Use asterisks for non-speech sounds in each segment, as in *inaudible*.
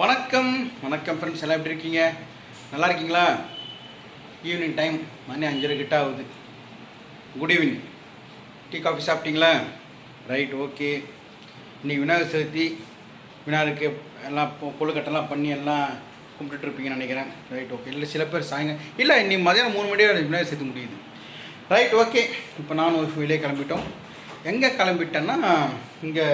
வணக்கம். வணக்கம் ஃப்ரெண்ட்ஸ் எல்லாம் எப்படி இருக்கீங்க? நல்லா இருக்கீங்களா? ஈவினிங் டைம் மணி அஞ்சரை கிட்ட ஆகுது. குட் ஈவினிங் டீ காஃபி சாப்பிட்டீங்களா? ரைட் ஓகே இன்னைக்கு விநாயகர் சதுர்த்தி. விநாயகருக்கு எல்லாம் கொழுக்கட்டெல்லாம் பண்ணி எல்லாம் கும்பிட்டுட்டு இருப்பீங்கன்னு நினைக்கிறேன். ரைட் ஓகே இல்லை சில பேர் சாயங்க இல்லை இன்னைக்கு மதியானம் மூணு மணி வரை விநாயகர் சதுர்த்தி முடியுது. ரைட் ஓகே இப்போ நானும் ஒரு வெளியே கிளம்பிட்டோம். எங்கே கிளம்பிட்டேன்னா இங்கே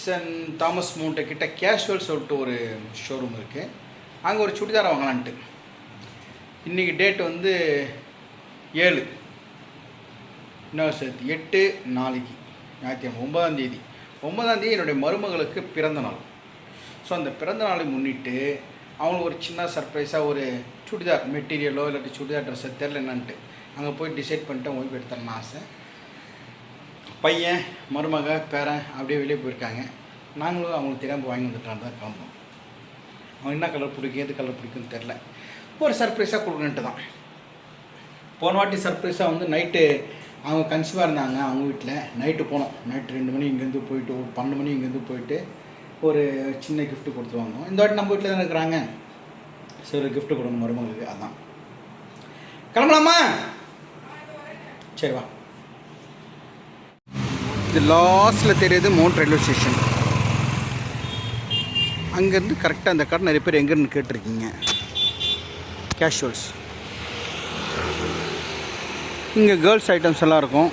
சென்ட் தாமஸ் மவுண்ட்டு கிட்ட கேஷுவல் சொல்லிட்டு ஒரு ஷோரூம் இருக்குது அங்கே ஒரு சுடிதார் வாங்கலான்ட்டு. இன்றைக்கி டேட் வந்து ஏழு. இன்னொரு சேர்த்து? எட்டு நாளைக்கு. ஞாயிற்றுக்கிழமை ஒன்பதாம் தேதி. ஒன்பதாம் தேதி என்னுடைய மருமகளுக்கு பிறந்த நாள். ஸோ அந்த பிறந்த நாளை முன்னிட்டு அவங்களுக்கு ஒரு சின்ன சர்ப்ரைஸாக ஒரு சுடிதார் மெட்டீரியலோ இல்லாட்டி சுடிதார் ட்ரெஸ்ஸோ தெரில என்னன்ட்டு அங்கே போய் டிசைட் பண்ணிட்டு ஓய்வு எடுத்துறேன்னு ஆசை. பையன் மருமக பேரன் அப்படியே வெளியே போயிருக்காங்க. நாங்களும் அவங்களுக்கு தெரியாமல் வாங்கி வந்துட்டான் தான் கிளம்புறோம் அவன் என்ன கலர் பிடிக்கும் எது கலர் பிடிக்கும்னு தெரில ஒரு சர்ப்ரைஸாக கொடுக்கணுன்ட்டு தான். போன வாட்டி சர்ப்ரைஸாக வந்து நைட்டு அவங்க கன்சியூமாக இருந்தாங்க அவங்க வீட்டில் நைட்டு போனோம். நைட்டு ரெண்டு மணி இங்கேருந்து போயிட்டு ஒரு பன்னெண்டு மணி இங்கேருந்து போயிட்டு ஒரு சின்ன கிஃப்ட்டு கொடுத்து இந்த வாட்டி நம்ம வீட்டில் தானே இருக்கிறாங்க? சரி கிஃப்ட்டு கொடுங்க கொடுக்கணும் மருமகளுக்கு அதான். கிளம்பலாமா? சரி வா. இது லாஸ்ட்டில் தெரியுது மவுண்ட் ரயில்வே ஸ்டேஷன் அங்கேருந்து கரெக்டாக அந்த கடை நிறைய பேர் எங்கேருந்து கேட்டிருக்கீங்க? கேஷுவல்ஸ் இங்கே கேர்ள்ஸ் ஐட்டம்ஸ் எல்லாம் இருக்கும்.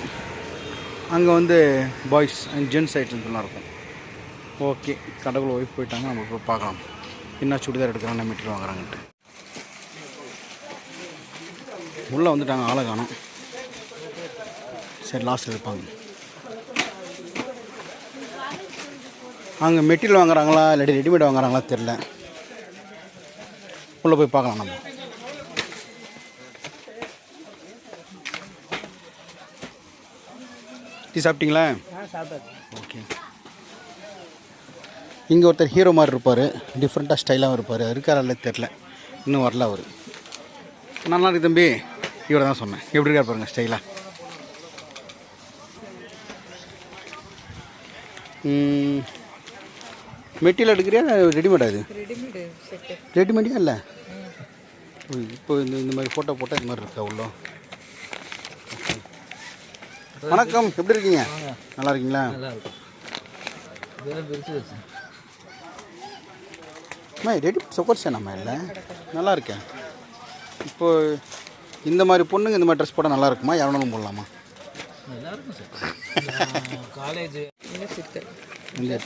அங்கே வந்து பாய்ஸ் அண்ட் ஜென்ஸ் ஐட்டம்ஸ் எல்லாம் இருக்கும். ஓகே கடவுள் ஒய்ஃப் போயிட்டாங்க நம்ம போய் பார்க்கலாம். என்ன சுடிதார் எடுக்கிறாங்க மெட்டீரியல் வாங்குறாங்கன்ட்டு. உள்ளே வந்துட்டாங்க ஆளை காணும். சரி லாஸ்ட் இருப்பாங்க. அங்கே மெட்டீரியல் வாங்குறாங்களா இல்லாட்டி ரெடிமேட் வாங்குறாங்களா தெரில உள்ளே போய் பார்க்கலாம் நம்ம. டீ சாப்பிட்டீங்களா? ஓகே. இங்கே ஒருத்தர் ஹீரோ மாதிரி இருப்பார். டிஃப்ரெண்ட்டாக ஸ்டைலாகவும் இருப்பார். இருக்காரல்ல தெரில இன்னும் வரல அவர். நல்லா இருக்கு தம்பி. இவரை தான் சொன்னேன். எப்படி இருக்கார் பாருங்க ஸ்டைலாக மெட்டீரியல் எடுக்கிறியா? ரெடிமேடா இது? ரெடிமேடு இல்லை? இப்போ இந்த இந்த மாதிரி ஃபோட்டோ போட்டால் இந்த மாதிரி இருக்கா உள்ள? வணக்கம். எப்படி இருக்கீங்க? நல்லா இருக்கீங்களா? அம்மா ரெடி சொக்கர்ஸே நம்ம இல்லை? நல்லா இருக்கேன் இப்போ இந்த மாதிரி பொண்ணுங்க இந்த மாதிரி ட்ரெஸ் போட்டால் நல்லா இருக்குமா? எவனாலும் போடலாமா? நல்லா இருக்கும் சார். காலேஜ். *laughs* இல்லை.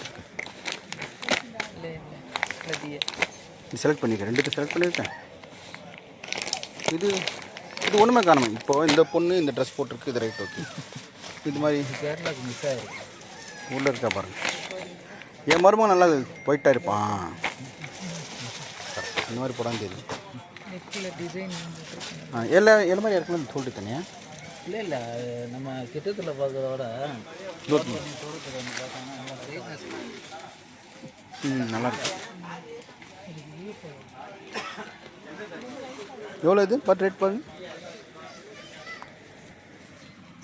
நதிய செலக்ட் பண்ணிக்க ரெண்டுக்கு செலக்ட் பண்ணியிருக்கேன் இது இது ஒன்றுமே காணுமே இப்போ இந்த பொண்ணு இந்த ட்ரெஸ் போட்டிருக்கு இது ரைட் ஓகே இது மாதிரி கேரளாக்கு மிஸ் ஆகிருக்கு உள்ளே இருக்கா பாருங்க. என் மருமகன் நல்லா ஒயிட்டாக இருப்பான். இந்த மாதிரி போடாமல் தெரியும். டிசைன் எல்லா எல்லா மாதிரி இருக்கலாம் சொல்லிட்டு தனியா இல்லை இல்லை நம்ம கிட்டத்தில் பார்க்கறத விட தூரத்தில் வந்து பார்த்தாங்கன்னா நல்லா brightness ம் நல்லா இருக்கு எவ்வளோ இது? பட் ரேட் பாருங்க.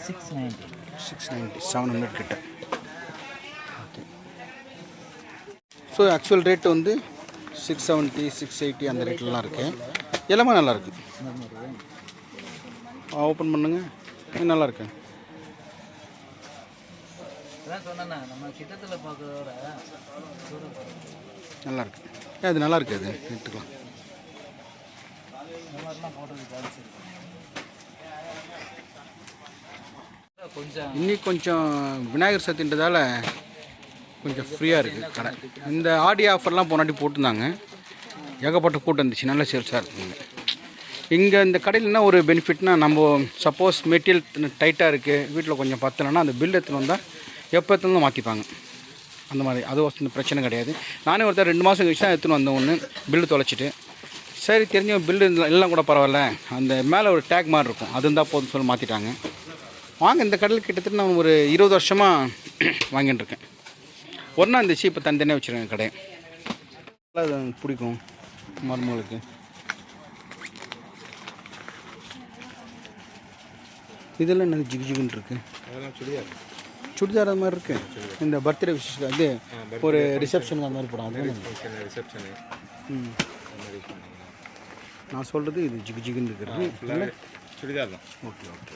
Six ninety six ninety seven hundred கிட்ட. ஓகே ஸோ ஆக்சுவல் ரேட் வந்து சிக்ஸ் செவன்ட்டி சிக்ஸ் எயிட்டி அந்த ரேட்லலாம் இருக்குது எல்லாமே நல்லா இருக்கு ஓப்பன் பண்ணுங்க. இது நல்லா இருக்கு அதான் சொன்னேண்ணா நம்ம கிட்டத்தில் பார்க்கறத விட நல்லாயிருக்கு நல்லா ஏன் அது நல்லாயிருக்கு அது. எடுத்துக்கலாம். கொஞ்சம் இன்னைக்கு கொஞ்சம் விநாயகர் சதுர்த்தின்றதால கொஞ்சம் ஃப்ரீயாக இருக்குது கடை. இந்த ஆடி ஆஃபர்லாம் போனாட்டி போட்டிருந்தாங்க. ஏகப்பட்ட கூட்டம் இருந்துச்சு. நல்ல சேல்ஸாக இருக்குங்க இங்கே இந்த கடையில் என்ன ஒரு பெனிஃபிட்னா நம்ம சப்போஸ் மெட்டீரியல் டைட்டாக இருக்குது வீட்டில் கொஞ்சம் பத்தலைன்னா அந்த பில் எடுத்துன்னு வந்தால் எப்போ எடுத்துன்னு மாற்றிப்பாங்க அந்த மாதிரி. அது ஒரு பிரச்சனை கிடையாது. நானே ஒருத்தர் ரெண்டு மாதம் கழிச்சு தான் எடுத்துன்னு வந்தேன் ஒன்று பில்லு தொலைச்சிட்டு. சரி தெரிஞ்ச பில்லு எல்லாம் கூட பரவாயில்ல. அந்த மேலே ஒரு டேக் மாதிரி இருக்கும். அது இருந்தால் போதும் சொல்லி மாற்றிட்டாங்க வாங்க இந்த கடையில் கிட்டத்தட்ட நான் ஒரு இருபது வருஷமாக *clears throat* வாங்கிட்டு இருக்கேன். ஒன்றா இருந்துச்சு இப்போ தனித்தனியாக வச்சுருக்கேன் கடை நல்லா அது பிடிக்கும் மருமகளுக்கு. இதெல்லாம் என்ன ஜிகு ஜிகுன்னு இருக்குது அதெல்லாம் சுடிதார். சுடிதார் அது மாதிரி இருக்கு. இந்த பர்த்டே விஷயம் இது ஒரு ரிசப்ஷனுக்கு அந்த மாதிரி போடும் அது ரிசப்ஷனு ம். நான் சொல்கிறது இது ஜிகு ஜிகுன்னு இருக்கிறது. சுடிதார் தான். ஓகே ஓகே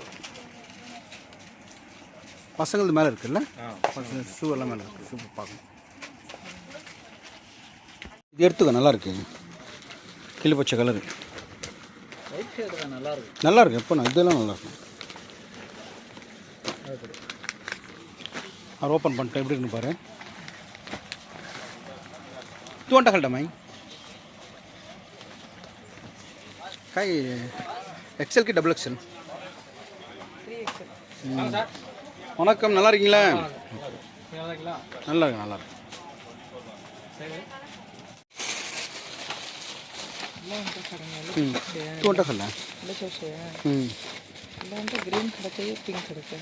பசங்களது மேலே இருக்குல்ல? பசங்க. ஷூ எல்லாம் மேலே இருக்குது சூப்பர் பார்க்கணும் இது எடுத்துக்க நல்லா இருக்கு. கிளி பச்சை கலரு நல்லா இருக்கும் நல்லா இருக்கு. எப்போ இதெல்லாம் நல்லா இருக்கும் அப்படி அவர் ஓப்பன் பண்ணிட்டேன். எப்படி இருக்குன்னு பாரு. தூண்டகல்டமாய் காய் எக்ஸலுக்கு டபுள் எக்ஸல் வணக்கம் நல்லா இருக்கீங்களா? நல்லா இருக்கு நல்லா இருக்கு. தோட்டக்கல்ல ம். கிரீன் கிடக்கு பிங்க் கிடக்கு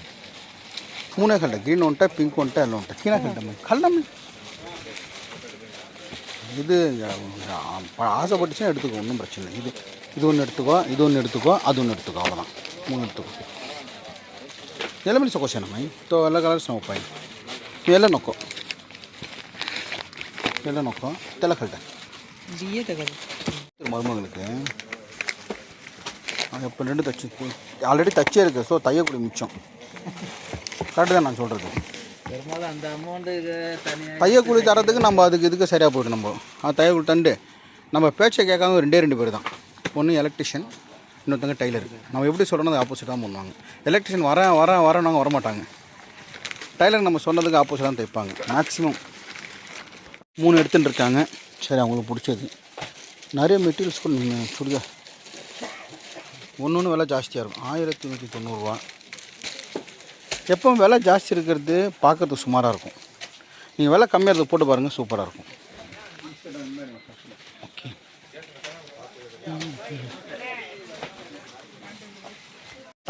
ಕಡತೆ மூணே கல்ல க்ரீன் ஒன்ட்டா பிங்க் ஒன்ட்டா எல்லாம் ஒன்ட்டா கீழே கல்லம்மா கல்லம்மா இது அஹ், ப- ஆசைப்பட்டுச்சுன்னா எடுத்துக்கோ ஒன்றும் பிரச்சனை இல்லை இது இது ஒன்று எடுத்துக்கோ இது ஒன்று எடுத்துக்கோ அது ஒன்று எடுத்துக்கோ அவ்வளோதான் மூணு எடுத்துக்கோ ಎಲ್ಲ ಮೇಲೆ ಸೊಕೋಸೇನಮ್ಮ ತೋ ಎಲ್ಲ ಕಲರ್ಸ್ ನಾವು ಪಾಯಿ ಎಲ್ಲ ನೊಕ್ಕೋ ಎಲ್ಲ ನೊಕ್ಕೋ ತೆಲ್ಲ ಕಲ್ಟ ಬಿ ಎ ತಗೋದು மருமகளுக்கு அது இப்போ ரெண்டு தச்சு ஆல்ரெடி தச்சே இருக்குது ஸோ தையக்கூடி மிச்சம் கரெக்டு தான் நான் சொல்கிறது பெரும்பாலும் அந்த அமௌண்ட்டுக்கு தனியாக தையக்கூலி தரத்துக்கு நம்ம அதுக்கு இதுக்கு சரியாக போய்டும் நம்ம. அது தையக்கூலி தண்டு. நம்ம பேச்சை கேட்காம ரெண்டே ரெண்டு பேர் தான். ஒன்று எலக்ட்ரிஷியன் இன்னொருத்தங்க டெய்லர் நம்ம எப்படி சொல்கிறோம் அது ஆப்போசிட்டாக பண்ணுவாங்க. எலக்ட்ரிஷியன் வரேன் வரேன் வரேன்னாங்க வரமாட்டாங்க. டைலர் நம்ம சொன்னதுக்கு ஆப்போசிட்டாக தைப்பாங்க. மேக்ஸிமம் மூணு எடுத்துட்டு இருக்காங்க. சரி அவங்களுக்கு பிடிச்சது. நிறைய மெட்டீரியல்ஸ் சுடிதார். ஒன்று ஒன்று விலை ஜாஸ்தியாக இருக்கும். ஆயிரத்தி நூற்றி தொண்ணூறுரூவா எப்பவும் விலை ஜாஸ்தி இருக்கிறது பார்க்கறதுக்கு சுமாராக இருக்கும். நீங்கள் விலை கம்மியாக இருக்கிறது போட்டு பாருங்கள் சூப்பராக இருக்கும். ஓகே.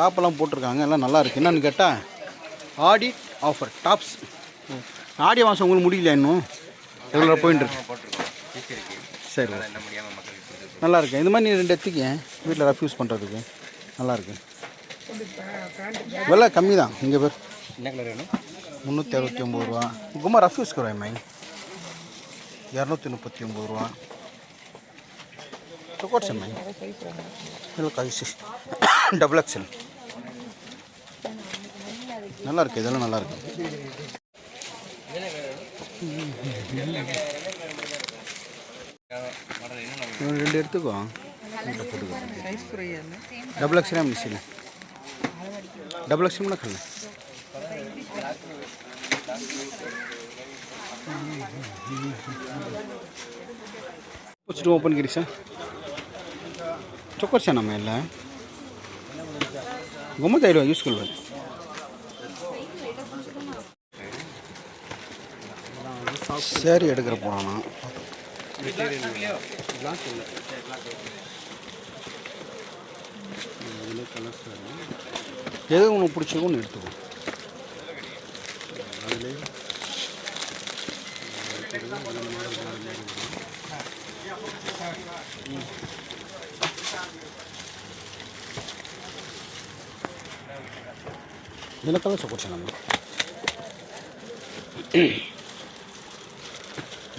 டாப்பெல்லாம் போட்டிருக்காங்க எல்லாம் நல்லா என்னென்னு கேட்டால் ஆடி ஆஃபர் டாப்ஸ் ஆடி மாதம் உங்களுக்கு முடியல இன்னும்? ரெகுலராக போயிட்டு இருக்கு? சரி என்ன நல்லா இருக்கு. இந்த மாதிரி நீ ரெண்டு எடுத்துக்க வீட்டில் ரஃப் யூஸ் பண்ணுறதுக்கு நல்லாயிருக்கு விலை கம்மி தான் இங்கே பேர் என்ன கலர் வேணும் முந்நூற்றி அறுபத்தி ஒம்பது ரூபா கும்மா ரஃப் யூஸ் கருவாய் மை இரநூத்தி முப்பத்தி ஒம்பது ரூபா ಕೊಡ್ಸೆ ಮೈ ಇಲ್ಲ கழிச்சு டபுள் எக்ஸல் நல்லா இருக்கு இதெல்லாம் நல்லா இருக்கு இவன் ரெண்டு எடுத்துக்கோ வீட்டில் போட்டுக்கோ ರೈಸ್ Double action ना खाना வச்சுட்டு ஓப்பன் கிரிசா சொக்கர்ச்சா நம்ம இல்லை கும்மத் ஆயிடுவா யூஸ் கொள்வது சரி எடுக்கிற போனா கலர்ஸ் எது உனக்கு பிடிச்சிருக்கோ ஒன்று எடுத்துக்கோ. నిలకల చూపించాను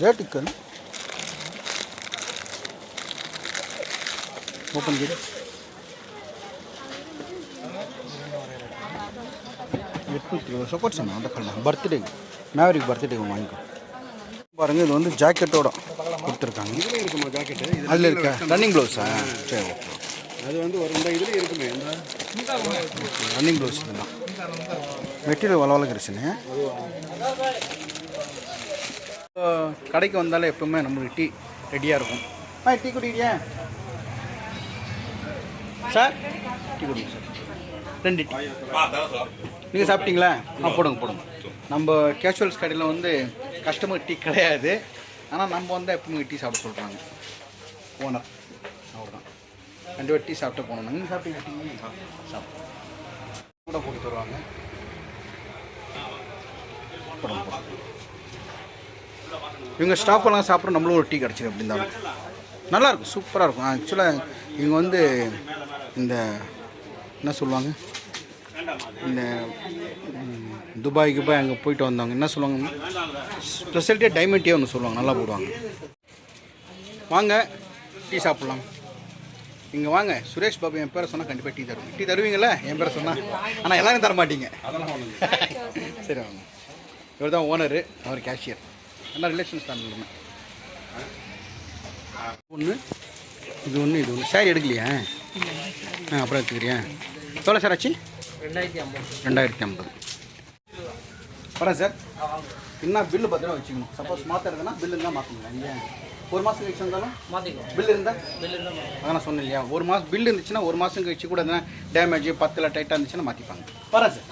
రేట్ ఇక్కడ ఓపెన్ చేయండి நாற்பத்தி வருஷம் கொட்டணும் அந்த கல்ல பர்த்டேக்கு மேவரிக் பர்த்டேக்கு வாங்கிக்கோ பாருங்கள் இது வந்து ஜாக்கெட்டோட கொடுத்துருக்காங்க. இதில் இருக்குமா ஜாக்கெட்டு அதில் இருக்கா? ரன்னிங் ப்ளவுஸா சரி ஓகே அது வந்து ஒரு இந்த இதில் இருக்குமே ரன்னிங் ப்ளவுஸ் தான். மெட்டீரியல் வளவள கிடச்சுன்னு கடைக்கு வந்தாலே எப்பவுமே நம்மளுக்கு டீ ரெடியாக இருக்கும். ஆ டீ குடிக்கிறியா? சார்? டீ குடிங்க சார். ரெண்டு டீ. நீங்கள் சாப்பிட்டீங்களா? ஆ போடுங்க போடுங்க. நம்ம கேஷுவல்ஸ் கடையில் வந்து கஸ்டமர் டீ கிடையாது. ஆனால் நம்ம வந்து எப்பவுமே டீ சாப்பிட சொல்கிறாங்க ஓனர் அவர்தான் ரெண்டு பேர் டீ சாப்பிட்டு போகணும். நீங்கள் சாப்பிட்டீங்க டீ சாப்பிட்டு கூட போட்டு தருவாங்க. போடுங்க, போடுங்க. இவங்க ஸ்டாஃப் எல்லாம் சாப்பிட்ற நம்மளும் ஒரு டீ கிடச்சிது அப்படி நல்லாயிருக்கும் சூப்பராக இருக்கும். ஆக்சுவலாக இவங்க வந்து இந்த என்ன சொல்லுவாங்க? இந்த துபாய்க்கு துபாய் கிபாய் அங்கே போயிட்டு வந்தவங்க என்ன சொல்லுவாங்க? ஸ்பெஷல்ட்டியாக டைமண்ட் டீ ஒன்று சொல்லுவாங்க நல்லா போடுவாங்க. வாங்க டீ சாப்பிட்லாம். இங்கே வாங்க சுரேஷ் பாபு என் பேரை சொன்னால் கண்டிப்பாக டீ தருவோம் டீ தருவீங்களா என் பேரை சொன்னால் ஆனால் எல்லாரும் தர மாட்டீங்க. சரி வாங்க. இவர் தான் ஓனரு அவர் கேஷியர் எல்லாம் ரிலேஷன்ஸ் தான் ஒன்று இது ஒன்று இது ஒன்று சாரி எடுக்கலையா? ஆ அப்புறம் எடுத்துக்கிறியா? எவ்வளோ சார் ஆச்சு? ரெண்டாயிரத்தி ஐம்பது. வரேன் சார். என்ன பில்லு பத்திரம் வச்சுக்கணும். சப்போஸ் மாற்றுறதுன்னா பில்லு இருந்தால் மாற்றணும் இல்லையா ஒரு மாதம் கழிச்சு வந்தாலும் மாற்றிக்கலாம் பில் இருந்தால் பில் இருந்தால் அதான் சொன்னேன் இல்லையா? ஒரு மாதம் பில் இருந்துச்சுன்னா ஒரு மாதம் கழிச்சு கூட எதனா டேமேஜ் பத்தில் டைட்டாக இருந்துச்சுன்னா மாற்றிப்பாங்க வரேன் சார்.